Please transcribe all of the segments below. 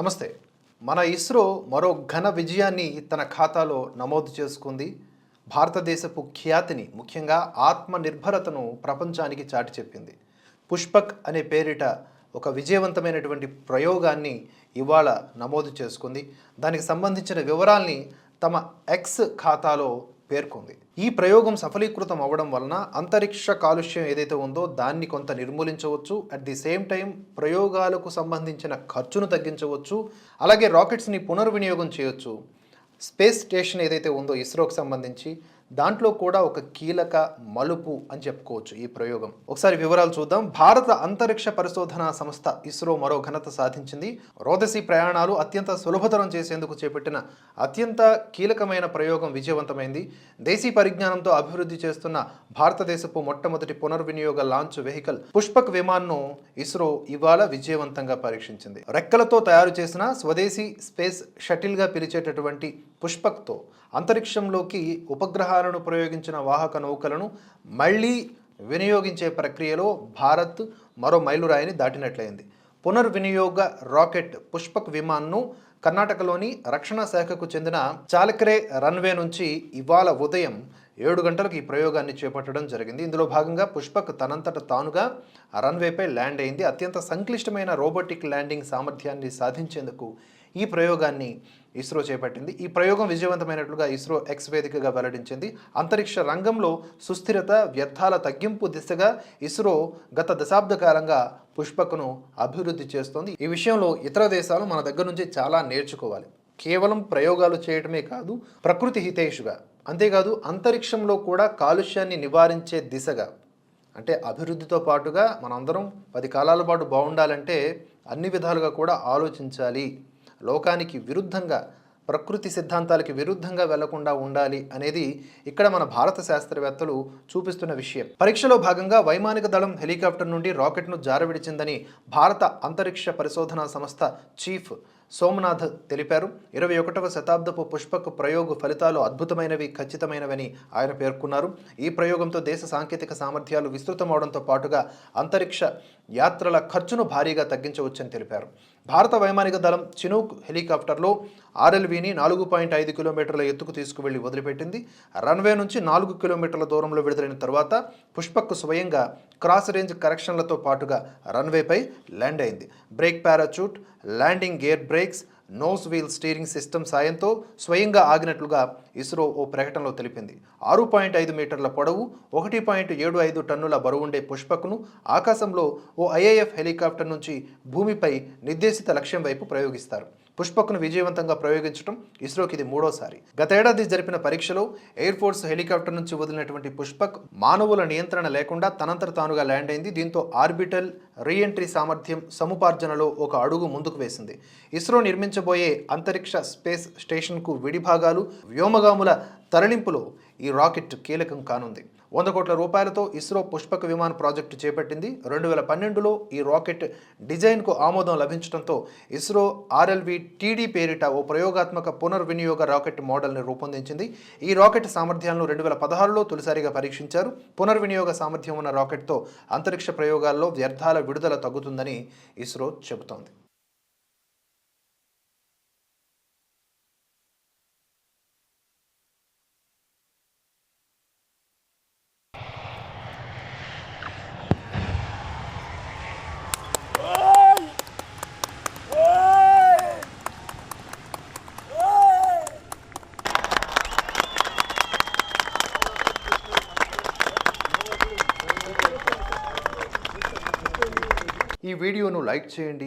నమస్తే. మన ఇస్రో మరో ఘన విజయాన్ని తన ఖాతాలో నమోదు చేసుకుంది. భారతదేశపు ఖ్యాతిని ముఖ్యంగా ఆత్మనిర్భరతను ప్రపంచానికి చాటి చెప్పింది. పుష్పక్ అనే పేరిట ఒక విజయవంతమైనటువంటి ప్రయోగాన్ని ఇవాళ నమోదు చేసుకుంది. దానికి సంబంధించిన వివరాల్ని తమ ఎక్స్ ఖాతాలో పేర్కొంది. ఈ ప్రయోగం సఫలీకృతం అవ్వడం వలన అంతరిక్ష కాలుష్యం ఏదైతే ఉందో దాన్ని కొంత నిర్మూలించవచ్చు. అట్ ది సేమ్ టైం ప్రయోగాలకు సంబంధించిన ఖర్చును తగ్గించవచ్చు. అలాగే రాకెట్స్ని పునర్వినియోగం చేయొచ్చు. స్పేస్ స్టేషన్ ఏదైతే ఉందో ఇస్రోకి సంబంధించి దాంట్లో కూడా ఒక కీలక మలుపు అని చెప్పుకోవచ్చు ఈ ప్రయోగం. ఒకసారి వివరాలు చూద్దాం. భారత అంతరిక్ష పరిశోధన సంస్థ ఇస్రో మరో ఘనత సాధించింది. రోదసి ప్రయాణాలు అత్యంత సులభతరం చేసేందుకు చేపట్టిన అత్యంత కీలకమైన ప్రయోగం విజయవంతమైంది. దేశీ పరిజ్ఞానంతో అభివృద్ధి చేస్తున్న భారతదేశపు మొట్టమొదటి పునర్వినియోగ లాంచ్ వెహికల్ పుష్పక్ విమాన్ను ఇస్రో ఇవాళ విజయవంతంగా పరీక్షించింది. రెక్కలతో తయారు చేసిన స్వదేశీ స్పేస్ షటిల్గా పిలిచేటటువంటి పుష్పక్తో అంతరిక్షంలోకి ఉపగ్రహాలను ప్రయోగించిన వాహక నౌకలను మళ్ళీ వినియోగించే ప్రక్రియలో భారత్ మరో మైలురాయిని దాటినట్లయింది. పునర్వినియోగ రాకెట్ పుష్పక్ విమాన్ను కర్ణాటకలోని రక్షణ శాఖకు చెందిన చాలక్రే రన్వే నుంచి ఇవాళ ఉదయం ఏడు గంటలకు ఈ ప్రయోగాన్ని చేపట్టడం జరిగింది. ఇందులో భాగంగా పుష్పక్ తనంతట తానుగా రన్వేపై ల్యాండ్ అయింది. అత్యంత సంక్లిష్టమైన రోబోటిక్ ల్యాండింగ్ సామర్థ్యాన్ని సాధించేందుకు ఈ ప్రయోగాన్ని ఇస్రో చేపట్టింది. ఈ ప్రయోగం విజయవంతమైనట్లుగా ఇస్రో ఎక్స్ వేదికగా వెల్లడించింది. అంతరిక్ష రంగంలో సుస్థిరత వ్యర్థాల తగ్గింపు దిశగా ఇస్రో గత దశాబ్ద కాలంగా పుష్పకును అభివృద్ధి చేస్తోంది. ఈ విషయంలో ఇతర దేశాలు మన దగ్గర నుంచి చాలా నేర్చుకోవాలి. కేవలం ప్రయోగాలు చేయటమే కాదు ప్రకృతి హితేషుగా అంతేకాదు అంతరిక్షంలో కూడా కాలుష్యాన్ని నివారించే దిశగా అంటే అభివృద్ధితో పాటుగా మనందరం పది కాలాల పాటు బాగుండాలంటే అన్ని విధాలుగా కూడా ఆలోచించాలి. లోకానికి విరుద్ధంగా ప్రకృతి సిద్ధాంతాలకి విరుద్ధంగా వెళ్ళకుండా ఉండాలి అనేది ఇక్కడ మన భారత శాస్త్రవేత్తలు చూపిస్తున్న విషయం. పరీక్షలో భాగంగా వైమానిక దళం హెలికాప్టర్ నుండి రాకెట్ను జారవిడిచిందని భారత అంతరిక్ష పరిశోధనా సంస్థ చీఫ్ సోమనాథ్ తెలిపారు. ఇరవై ఒకటవ శతాబ్దపు పుష్పక్ ప్రయోగ ఫలితాలు అద్భుతమైనవి ఖచ్చితమైనవని ఆయన పేర్కొన్నారు. ఈ ప్రయోగంతో దేశ సాంకేతిక సామర్థ్యాలు విస్తృతమవడంతో పాటుగా అంతరిక్ష యాత్రల ఖర్చును భారీగా తగ్గించవచ్చని తెలిపారు. భారత వైమానిక దళం చినూక్ హెలికాప్టర్లో ఆర్ఎల్వీని నాలుగు పాయింట్ ఐదు కిలోమీటర్ల ఎత్తుకు తీసుకువెళ్ళి వదిలిపెట్టింది. రన్వే నుంచి నాలుగు కిలోమీటర్ల దూరంలో విడుదలైన తర్వాత పుష్పక్ స్వయంగా క్రాస్ రేంజ్ కరెక్షన్లతో పాటుగా రన్వేపై ల్యాండ్ అయింది. Brake parachute landing gear brakes nose wheel steering system సాయంతో స్వయంగా ఆగినట్లుగా ఇస్రో ఓ ప్రకటనలో తెలిపింది. ఆరు పాయింట్ ఐదు మీటర్ల పొడవు ఒకటి పాయింట్ ఏడు ఐదు టన్నుల బరువుండే పుష్పకును ఆకాశంలో ఓ ఐఏఎఫ్ హెలికాప్టర్ నుంచి భూమిపై నిర్దేశిత లక్ష్యం వైపు ప్రయోగిస్తారు. పుష్పక్ను విజయవంతంగా ప్రయోగించడం ఇస్రోకి ఇది మూడోసారి. గతేడాది జరిపిన పరీక్షలో ఎయిర్ ఫోర్స్ హెలికాప్టర్ నుంచి వదిలినటువంటి పుష్పక్ మానవుల నియంత్రణ లేకుండా తనంతర తానుగా ల్యాండ్ అయింది. దీంతో ఆర్బిటల్ రీఎంట్రీ సామర్థ్యం సముపార్జనలో ఒక అడుగు ముందుకు వేసింది. ఇస్రో నిర్మించబోయే అంతరిక్ష స్పేస్ స్టేషన్కు విడిభాగాలు వ్యోమగాముల తరలింపులో ఈ రాకెట్ కీలకం కానుంది. వంద కోట్ల రూపాయలతో ఇస్రో పుష్పక విమాన ప్రాజెక్టు చేపట్టింది. రెండు వేల పన్నెండులో ఈ రాకెట్ డిజైన్కు ఆమోదం లభించడంతో ఇస్రో ఆర్ఎల్వి టీడీ పేరిట ఓ ప్రయోగాత్మక పునర్వినియోగ రాకెట్ మోడల్ని రూపొందించింది. ఈ రాకెట్ సామర్థ్యాలను రెండు వేల పదహారులో తొలిసారిగా పరీక్షించారు. పునర్వినియోగ సామర్థ్యం ఉన్న రాకెట్తో అంతరిక్ష ప్రయోగాల్లో వ్యర్థాల విడుదల తగ్గుతుందని ఇస్రో చెబుతోంది. ఈ వీడియోను లైక్ చేయండి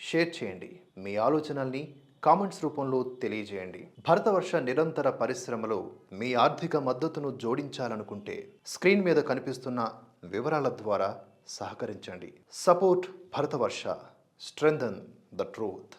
షేర్ చేయండి. మీ ఆలోచనల్ని కామెంట్స్ రూపంలో తెలియజేయండి. భరతవర్ష నిరంతర పరిశ్రమలో మీ ఆర్థిక మద్దతును జోడించాలనుకుంటే స్క్రీన్ మీద కనిపిస్తున్న వివరాల ద్వారా సహకరించండి. Support Bharatavarsha strengthen the truth.